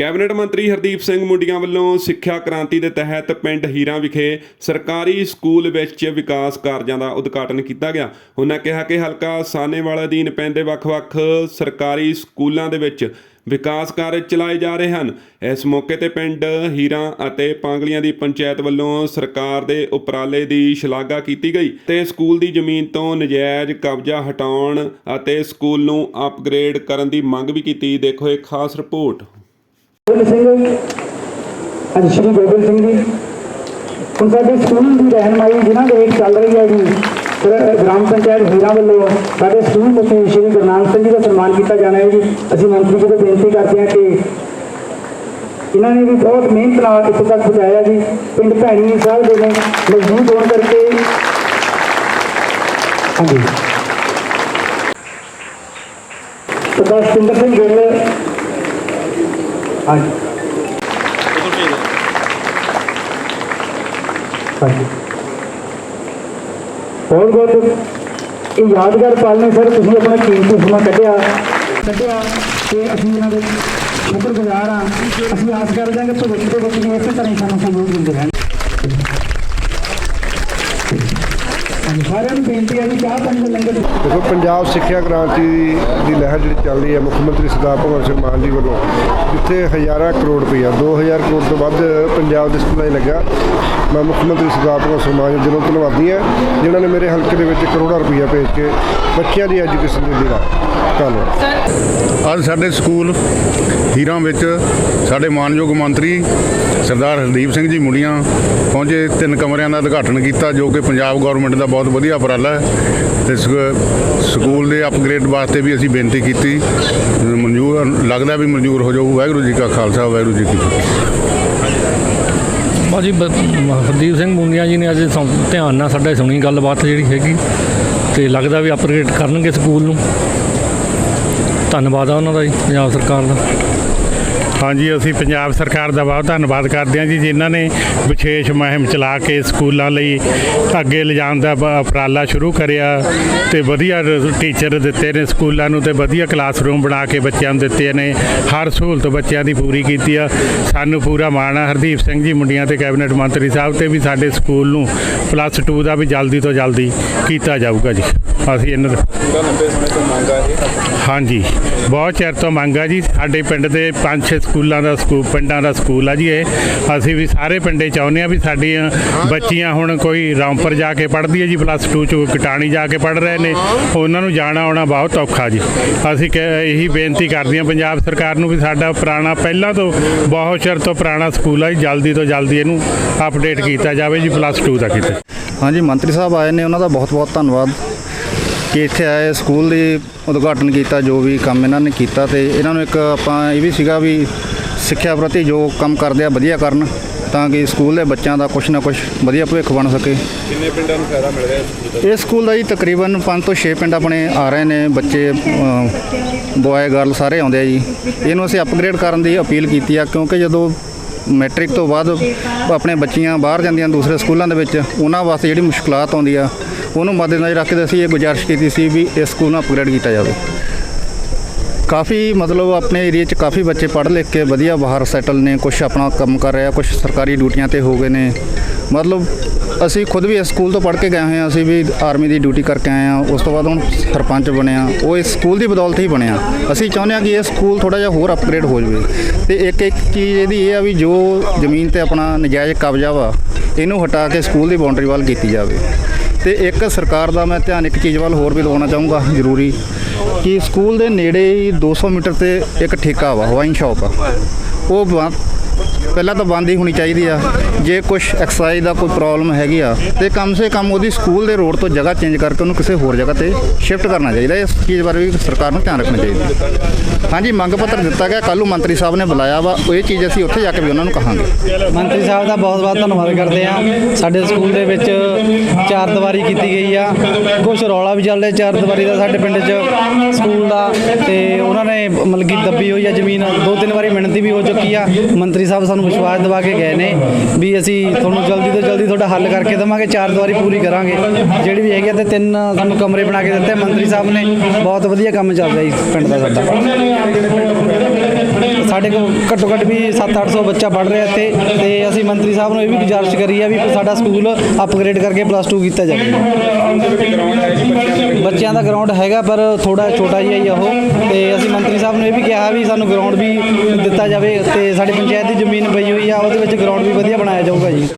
Cabinet ਮੰਤਰੀ ਹਰਦੀਪ ਸਿੰਘ ਮੁੰਡੀਆਂ ਵੱਲੋਂ ਸਿੱਖਿਆ ਕ੍ਰਾਂਤੀ ਦੇ ਤਹਿਤ ਪਿੰਡ ਹੀਰਾ ਵਿਖੇ ਸਰਕਾਰੀ ਸਕੂਲ ਵਿੱਚ ਵਿਕਾਸ ਕਾਰਜਾਂ ਦਾ ਉਦਘਾਟਨ ਕੀਤਾ ਗਿਆ। ਉਹਨਾਂ ਕਿਹਾ ਕਿ ਹਲਕਾ ਸਾਨੇਵਾਲ ਅਧੀਨ ਪੈਂਦੇ ਵੱਖ-ਵੱਖ ਸਰਕਾਰੀ ਸਕੂਲਾਂ ਦੇ ਵਿੱਚ ਵਿਕਾਸ ਕਾਰਜ ਚਲਾਏ ਜਾ ਰਹੇ ਹਨ। ਇਸ ਮੌਕੇ ਤੇ ਪਿੰਡ ਹੀਰਾ ਅਤੇ ਪਾਂਗਲੀਆਂ ਦੀ ਪੰਚਾਇਤ ਵੱਲੋਂ ਸਰਕਾਰ ਦੇ ਉਪਰਾਲੇ ਦੀ ਸ਼ਲਾਘਾ ਕੀਤੀ ਗਈ ਤੇ ਸਕੂਲ ਦੀ ਜ਼ਮੀਨ ਤੋਂ ਨਜਾਇਜ਼ ਕਬਜ਼ਾ ਹਟਾਉਣ ਅਤੇ ਸਕੂਲ ਨੂੰ ਅਪਗ੍ਰੇਡ ਕਰਨ ਦੀ ਮੰਗ ਵੀ ਕੀਤੀ। ਦੇਖੋ ਇੱਕ ਖਾਸ ਰਿਪੋਰਟ। ਗੋਬਿੰਦ ਸਿੰਘ ਅੱਜ ਸ਼੍ਰੀ ਗੋਬਿੰਦ ਸਿੰਘ ਜੀ। ਹੁਣ ਸਾਡੇ ਸਕੂਲ ਦੀ ਰਹਿਨਮਾਈ ਜਿਨ੍ਹਾਂ ਦੇ ਵਿੱਚ ਚੱਲ ਰਹੀ ਹੈ ਜੀ ਗ੍ਰਾਮ ਪੰਚਾਇਤ ਹੀਰਾ ਵੱਲੋਂ ਸਾਡੇ ਸਕੂਲ ਮੁਖੀ ਸ਼੍ਰੀ ਗੁਰੂ ਸਿੰਘ ਜੀ ਦਾ ਸਨਮਾਨ ਕੀਤਾ ਜਾਣਾ ਹੈ ਜੀ। ਅਸੀਂ ਮੰਤਰੀ ਜੀ ਨੂੰ ਬੇਨਤੀ ਕਰਦੇ ਹਾਂ ਕਿ ਇਹਨਾਂ ਨੇ ਵੀ ਬਹੁਤ ਮਿਹਨਤ ਨਾਲ ਇੱਥੇ ਤੱਕ ਪਹੁੰਚਾਇਆ ਜੀ। ਪਿੰਡ ਭੈਣੀ ਸਾਹਿਬ ਦੇ ਨੇ ਮਜ਼ਬੂਤ ਹੋਣ ਕਰਕੇ ਹਾਂਜੀ। ਸਰਦਾਰ ਸਤਿੰਦਰ ਸਿੰਘ ਗਿੱਲ ਹਾਂਜੀ ਹਾਂਜੀ ਬਹੁਤ ਬਹੁਤ ਇਹ ਯਾਦਗਾਰ ਪਲ ਨੇ ਸਰ, ਤੁਸੀਂ ਆਪਣਾ ਕੀਮਤੀ ਸਮਾਂ ਕੱਢਿਆ? ਕੱਢਿਆ ਤੇ ਅਸੀਂ ਇਹਨਾਂ ਦੇ ਸ਼ੁਕਰਗੁਜ਼ਾਰ ਹਾਂ। ਅਸੀਂ ਆਸ ਕਰਦੇ ਹਾਂ ਕਿ ਭਵਿੱਖ ਦੇ ਵਿੱਚ ਵੀ ਇਸੇ ਤਰ੍ਹਾਂ ਹੀ ਸਾਨੂੰ ਸਹਿਯੋਗ ਦਿੰਦੇ ਰਹਿਣ। ਹਾਂਜੀ ਸਾਰਿਆਂ ਨੂੰ ਬੇਨਤੀ ਹੈ ਕਿ ਚਾਹ ਪਾਣੀ ਦਾ ਲੰਗਰ ਦੇਖੋ ਪੰਜਾਬ ਸਿੱਖਿਆ ਕ੍ਰਾਂਤੀ ਦੀ ਲਹਿਰ ਜਿਹੜੀ ਚੱਲ ਰਹੀ ਹੈ ਮੁੱਖ ਮੰਤਰੀ ਸਰਦਾਰ ਭਗਵੰਤ ਸਿੰਘ ਮਾਨ ਜੀ ਵੱਲੋਂ ਜਿੱਥੇ ਹਜ਼ਾਰਾਂ ਕਰੋੜ ਰੁਪਈਆ 2000 ਕਰੋੜ ਤੋਂ ਵੱਧ ਪੰਜਾਬ ਦੇ ਸਕੂਲਾਂ 'ਚ ਲੱਗਾ। ਮੈਂ ਮੁੱਖ ਮੰਤਰੀ ਸਰਦਾਰ ਭਗਵੰਤ ਸਿੰਘ ਮਾਨ ਜੀ ਦਿਲੋਂ ਧੰਨਵਾਦੀ ਹਾਂ ਜਿਨ੍ਹਾਂ ਨੇ ਮੇਰੇ ਹਲਕੇ ਦੇ ਵਿੱਚ ਕਰੋੜਾਂ ਰੁਪਈਆ ਭੇਜ ਕੇ ਬੱਚਿਆਂ ਦੀ ਐਜੂਕੇਸ਼ਨ ਦੀ ਜਿਹੜਾ ਧੰਨਵਾਦ ਅੱਜ ਸਾਡੇ ਸਕੂਲ ਹੀਰਾਂ ਵਿੱਚ ਸਾਡੇ ਮਾਨਯੋਗ ਮੰਤਰੀ ਸਰਦਾਰ ਹਰਦੀਪ ਸਿੰਘ ਜੀ ਮੁੰਡੀਆਂ ਪਹੁੰਚੇ ਤਿੰਨ ਕਮਰਿਆਂ ਦਾ ਉਦਘਾਟਨ ਕੀਤਾ ਜੋ ਕਿ ਪੰਜਾਬ ਗਵਰਨਮੈਂਟ ਦਾ ਬਹੁਤ ਵਧੀਆ ਉਪਰਾਲਾ ਹੈ। ਤੇ ਸਕੂਲ ਦੇ ਅਪਗ੍ਰੇਡ ਵਾਸਤੇ ਵੀ ਅਸੀਂ ਬੇਨਤੀ ਕੀਤੀ। ਮਨਜ਼ੂਰ, ਲੱਗਦਾ ਵੀ ਮਨਜ਼ੂਰ ਹੋ ਜਾਊ। ਵਾਹਿਗੁਰੂ ਜੀ ਕਾ ਖਾਲਸਾ, ਵਾਹਿਗੁਰੂ ਜੀ ਕੀ ਫਤਿਹ। ਬਾਜੀ ਹਰਦੀਪ ਸਿੰਘ ਮੁੰਗੀਆਂ ਜੀ ਨੇ ਅੱਜ ਸੰ- ਧਿਆਨ ਨਾਲ ਸਾਡਾ ਸੁਣੀ ਗੱਲਬਾਤ ਜਿਹੜੀ ਹੈਗੀ। ਤੇ ਲੱਗਦਾ ਵੀ ਅਪਗ੍ਰੇਡ ਕਰਨਗੇ ਸਕੂਲ ਨੂੰ। ਧੰਨਵਾਦ ਆ ਉਹਨਾਂ ਦਾ ਜੀ, ਪੰਜਾਬ ਸਰਕਾਰ ਦਾ। ਹਾਂਜੀ ਅਸੀਂ ਪੰਜਾਬ ਸਰਕਾਰ ਦਾ ਬਹੁਤ ਧੰਨਵਾਦ ਕਰਦੇ ਹਾਂ ਜੀ ਜਿਨ੍ਹਾਂ ਨੇ ਵਿਸ਼ੇਸ਼ ਮੁਹਿੰਮ ਚਲਾ ਕੇ ਸਕੂਲਾਂ ਲਈ ਅੱਗੇ ਲਿਜਾਣ ਦਾ ਉਪਰਾਲਾ ਸ਼ੁਰੂ ਕਰਿਆ ਤੇ ਵਧੀਆ ਟੀਚਰ ਦਿੱਤੇ ਨੇ ਸਕੂਲਾਂ ਨੂੰ ਤੇ ਵਧੀਆ ਕਲਾਸਰੂਮ ਬਣਾ ਕੇ ਬੱਚਿਆਂ ਨੂੰ ਦਿੱਤੇ ਨੇ। ਹਰ ਸਹੂਲਤ ਬੱਚਿਆਂ ਦੀ ਪੂਰੀ ਕੀਤੀ ਆ। ਸਾਨੂੰ ਪੂਰਾ ਮਾਣ ਆ। ਹਰਦੀਪ ਸਿੰਘ ਜੀ ਮੁੰਡੀਆਂ ਤੇ ਕੈਬਨਿਟ ਮੰਤਰੀ ਸਾਹਿਬ ਤੇ ਵੀ ਸਾਡੇ ਸਕੂਲ ਨੂੰ ਪਲੱਸ 2 ਦਾ ਵੀ ਜਲਦੀ ਤੋਂ ਜਲਦੀ ਕੀਤਾ ਜਾਊਗਾ ਜੀ। ਅਸੀਂ ਇਹਨਾਂ ਦਾ ਹਾਂਜੀ ਬਹੁਤ ਚਿਰ ਤੋਂ ਮੰਗ ਜੀ। ਸਾਡੇ ਪਿੰਡ ਦੇ ਪੰਜ ਛੇ ਸਕੂਲਾਂ ਦਾ ਸਕੂਲ ਪਿੰਡਾਂ ਦਾ ਸਕੂਲ ਆ ਜੀ ਇਹ। ਅਸੀਂ ਵੀ ਸਾਰੇ ਪਿੰਡੇ ਚਾਹੁੰਦੇ ਆ ਵੀ ਸਾਡੀਆਂ ਬੱਚੀਆਂ ਹੁਣ ਕੋਈ ਰਾਮਪੁਰ ਜਾ ਕੇ ਪੜ੍ਹਦੀ ਹੈ ਜੀ ਪਲੱਸ 2 ਚ ਕਟਾਣੀ ਜਾ ਕੇ ਪੜ੍ਹ ਰਹੇ ਨੇ। ਉਹਨਾਂ ਨੂੰ ਜਾਣਾ ਆਉਣਾ ਬਹੁਤ ਔਖਾ ਜੀ। ਅਸੀਂ ਇਹੀ ਬੇਨਤੀ ਕਰਦੇ ਹਾਂ ਪੰਜਾਬ ਸਰਕਾਰ ਨੂੰ ਵੀ ਸਾਡਾ ਪੁਰਾਣਾ ਪਹਿਲਾਂ ਤੋਂ ਬਹੁਤ ਚਿਰ ਤੋਂ ਪੁਰਾਣਾ ਸਕੂਲ ਆ ਜੀ ਜਲਦੀ ਤੋਂ ਜਲਦੀ ਇਹਨੂੰ ਅਪਡੇਟ ਕੀਤਾ ਜਾਵੇ ਜੀ ਪਲੱਸ 2 ਦਾ ਕਿਤੇ। ਹਾਂਜੀ ਮੰਤਰੀ ਸਾਹਿਬ ਆਏ ਨੇ ਉਹਨਾਂ ਦਾ ਬਹੁਤ-ਬਹੁਤ ਧੰਨਵਾਦ। ਕਿ ਇੱਥੇ ਆਏ ਸਕੂਲ ਦੀ ਉਦਘਾਟਨ ਕੀਤਾ ਜੋ ਵੀ ਕੰਮ ਇਹਨਾਂ ਨੇ ਕੀਤਾ ਤੇ ਇਹਨਾਂ ਨੂੰ ਇੱਕ ਆਪਾਂ ਇਹ ਵੀ ਸੀਗਾ ਵੀ ਸਿੱਖਿਆ ਪ੍ਰਤੀ ਜੋ ਕੰਮ ਕਰਦੇ ਆ ਵਧੀਆ ਕਰਨ ਤਾਂ ਕਿ ਸਕੂਲ ਦੇ ਬੱਚਿਆਂ ਦਾ ਕੁਝ ਨਾ ਕੁਝ ਵਧੀਆ ਭਵਿੱਖ ਬਣ ਸਕੇ। ਕਿੰਨੇ ਪਿੰਡਾਂ ਨੂੰ ਫਾਇਦਾ ਮਿਲ ਰਿਹਾ ਇਹ ਸਕੂਲ ਦਾ ਜੀ ਤਕਰੀਬਨ 5 ਤੋਂ 6 ਪਿੰਡ ਆਪਣੇ ਆ ਰਹੇ ਨੇ ਬੱਚੇ ਬॉय ਗਰਲ ਸਾਰੇ ਆਉਂਦੇ ਆ ਜੀ। ਇਹਨੂੰ ਅਸੀਂ ਅਪਗ੍ਰੇਡ ਕਰਨ ਦੀ ਅਪੀਲ ਕੀਤੀ ਆ ਕਿਉਂਕਿ ਜਦੋਂ ਮੈਟ੍ਰਿਕ ਤੋਂ ਬਾਅਦ ਆਪਣੇ ਬੱਚੀਆਂ ਬਾਹਰ ਜਾਂਦੀਆਂ ਦੂਸਰੇ ਸਕੂਲਾਂ ਦੇ ਵਿੱਚ ਉਹਨਾਂ ਵਾਸਤੇ ਜਿਹੜੀ ਮੁਸ਼ਕਲਾਤ ਆਉਂਦੀ ਆ ਉਹਨੂੰ ਮੱਦੇਨਜ਼ਰ ਰੱਖ ਕੇ ਅਸੀਂ ਇਹ ਗੁਜ਼ਾਰਿਸ਼ ਕੀਤੀ ਸੀ ਵੀ ਇਸ ਸਕੂਲ ਨੂੰ ਅਪਗ੍ਰੇਡ ਕੀਤਾ ਜਾਵੇ। ਕਾਫੀ ਮਤਲਬ ਆਪਣੇ ਏਰੀਆ 'ਚ ਕਾਫੀ ਬੱਚੇ ਪੜ੍ਹ ਲਿਖ ਕੇ ਵਧੀਆ ਬਾਹਰ ਸੈਟਲ ਨੇ ਕੁਝ ਆਪਣਾ ਕੰਮ ਕਰ ਰਿਹਾ ਕੁਝ ਸਰਕਾਰੀ ਡਿਊਟੀਆਂ ਤੇ ਹੋ ਗਏ ਨੇ। ਮਤਲਬ ਅਸੀਂ ਖੁਦ ਵੀ ਇਸ ਸਕੂਲ ਤੋਂ ਪੜ੍ਹ ਕੇ ਗਏ ਹੋਏ ਹਾਂ, ਅਸੀਂ ਵੀ ਆਰਮੀ ਦੀ ਡਿਊਟੀ ਕਰਕੇ ਆਏ ਹਾਂ, ਉਸ ਤੋਂ ਬਾਅਦ ਹੁਣ ਸਰਪੰਚ ਬਣੇ ਆ ਉਹ ਇਸ ਸਕੂਲ ਦੀ ਬਦੌਲਤ ਹੀ ਬਣਿਆ ਅਸੀਂ ਚਾਹੁੰਦੇ ਹਾਂ ਕਿ ਇਹ ਸਕੂਲ ਥੋੜਾ ਜਿਹਾ ਹੋਰ ਅਪਗ੍ਰੇਡ ਹੋ ਜਾਵੇ। ਤੇ ਇੱਕ ਇੱਕ ਚੀਜ਼ ਇਹਦੀ ਇਹ ਆ ਵੀ ਜੋ ਜ਼ਮੀਨ ਤੇ ਆਪਣਾ ਨਜਾਇਜ਼ ਕਬਜ਼ਾ ਵਾ, ਇਹਨੂੰ ਹਟਾ ਕੇ ਸਕੂਲ ਦੀ ਬਾਉਂਡਰੀ ਵਾਲ ਕੀਤੀ ਜਾਵੇ। ਤੇ ਇੱਕ ਸਰਕਾਰ ਦਾ ਮੈਂ ਧਿਆਨ ਇੱਕ ਚੀਜ਼ ਵੱਲ ਹੋਰ ਵੀ ਦਿਵਾਉਣਾ ਚਾਹੂੰਗਾ, ਜ਼ਰੂਰੀ ਕਿ ਸਕੂਲ ਦੇ ਨੇੜੇ ਹੀ 200 ਮੀਟਰ ਤੇ ਇੱਕ ਠੇਕਾ ਵਾ, ਵਾਈਨ ਸ਼ਾਪ ਆ। ਉਹ ਬੰਦ, ਪਹਿਲਾਂ ਤਾਂ ਬੰਦ ਹੀ ਹੋਣੀ ਚਾਹੀਦੀ ਆ। ਜੇ ਕੁਝ ਐਕਸਾਈਜ਼ ਦਾ ਕੋਈ ਪ੍ਰੋਬਲਮ ਹੈਗੀ ਆ, ਤੇ ਕਮ ਸੇ ਕਮ ਉਹਦੀ ਸਕੂਲ ਦੇ ਰੋਡ ਤੋਂ ਜਗ੍ਹਾ ਚੇਂਜ ਕਰਕੇ ਉਹਨੂੰ ਕਿਸੇ ਹੋਰ ਜਗ੍ਹਾ ਤੇ ਸ਼ਿਫਟ ਕਰਨਾ ਚਾਹੀਦਾ ਇਸ ਚੀਜ਼ ਬਾਰੇ ਵੀ ਸਰਕਾਰ ਨੂੰ ਧਿਆਨ ਰੱਖਣਾ ਚਾਹੀਦਾ ਹਾਂਜੀ, ਮੰਗ ਪੱਤਰ ਦਿੱਤਾ ਗਿਆ। ਕੱਲ੍ਹ ਨੂੰ ਮੰਤਰੀ ਸਾਹਿਬ ਨੇ ਬੁਲਾਇਆ ਵਾ। ਇਹ ਚੀਜ਼ ਅਸੀਂ ਉੱਥੇ ਜਾ ਕੇ ਵੀ ਉਹਨਾਂ ਨੂੰ ਕਹਾਂਗੇ। ਮੰਤਰੀ ਸਾਹਿਬ ਦਾ ਬਹੁਤ ਬਹੁਤ ਧੰਨਵਾਦ ਕਰਦੇ ਆ ਸਾਡੇ ਸਕੂਲ ਦੇ ਵਿੱਚ ਚਾਰ ਦੀਵਾਰੀ ਕੀਤੀ ਗਈ ਆ। ਕੁਝ ਰੌਲਾ ਵੀ ਚੱਲ ਰਿਹਾ ਚਾਰ ਦੀਵਾਰੀ ਦਾ ਸਾਡੇ ਪਿੰਡ 'ਚ ਸਕੂਲ ਦਾ। ਤੇ ਉਹਨਾਂ ਨੇ ਮਤਲਬ ਕਿ ਦੱਬੀ ਹੋਈ ਆ ਜ਼ਮੀਨ। ਦੋ ਤਿੰਨ ਵਾਰੀ ਮਿਹਨਤੀ ਵੀ ਹੋ ਚੁੱਕੀ ਆ। ਮੰਤਰੀ ਸਾਹਿਬ ਸਾਨੂੰ ਵਿਸ਼ਵਾਸ ਦਿਵਾ ਕੇ ਗਏ ਨੇ ਵੀ ਅਸੀਂ ਤੁਹਾਨੂੰ ਜਲਦੀ ਤੋਂ ਜਲਦੀ ਤੁਹਾਡਾ ਹੱਲ ਕਰਕੇ ਦੇਵਾਂਗੇ, ਚਾਰ ਦੀਵਾਰੀ ਪੂਰੀ ਕਰਾਂਗੇ। ਜਿਹੜੀ ਵੀ ਹੈਗੀ ਆ ਤੇ ਤਿੰਨ ਸਾਨੂੰ ਕਮਰੇ ਬਣਾ ਕੇ ਦਿੱਤੇ, ਮੰਤਰੀ ਸਾਹਿਬ ਨੇ। ਬਹੁਤ ਵਧੀਆ ਕੰਮ ਚੱਲ ਰਿਹਾ ਇਸ ਪਿੰਡ ਦਾ ਸਾਡਾ। ਸਾਡੇ ਕੋਲ ਘੱਟੋ ਘੱਟ ਵੀ 7-800 ਬੱਚਾ ਪੜ੍ਹ ਰਿਹਾ ਇੱਥੇ ਤੇ ਅਸੀਂ ਮੰਤਰੀ ਸਾਹਿਬ ਨੂੰ ਇਹ ਵੀ ਗੁਜ਼ਾਰਿਸ਼ ਕਰੀ ਆ ਵੀ ਸਾਡਾ ਸਕੂਲ ਅਪਗ੍ਰੇਡ ਕਰਕੇ ਪਲੱਸ 2 ਕੀਤਾ ਜਾਵੇ। ਬੱਚਿਆਂ ਦਾ ਗਰਾਊਂਡ ਹੈਗਾ, ਪਰ ਥੋੜਾ ਛੋਟਾ ਜਿਹਾ ਹੀ ਆ ਉਹ। ਤੇ ਅਸੀਂ ਮੰਤਰੀ ਸਾਹਿਬ ਨੂੰ ਇਹ ਵੀ ਕਿਹਾ ਵੀ ਸਾਨੂੰ ਗਰਾਊਂਡ ਵੀ ਦਿੱਤਾ ਜਾਵੇ ਤੇ ਸਾਡੀ ਪੰਚਾਇਤ ਦੀ ਜ਼ਮੀਨ ਪਈ ਹੋਈ ਆ, ਉਹਦੇ ਵਿੱਚ ਗਰਾਊਂਡ ਵੀ ਵਧੀਆ ਬਣਾਇਆ ਜਾਊਗਾ ਜੀ।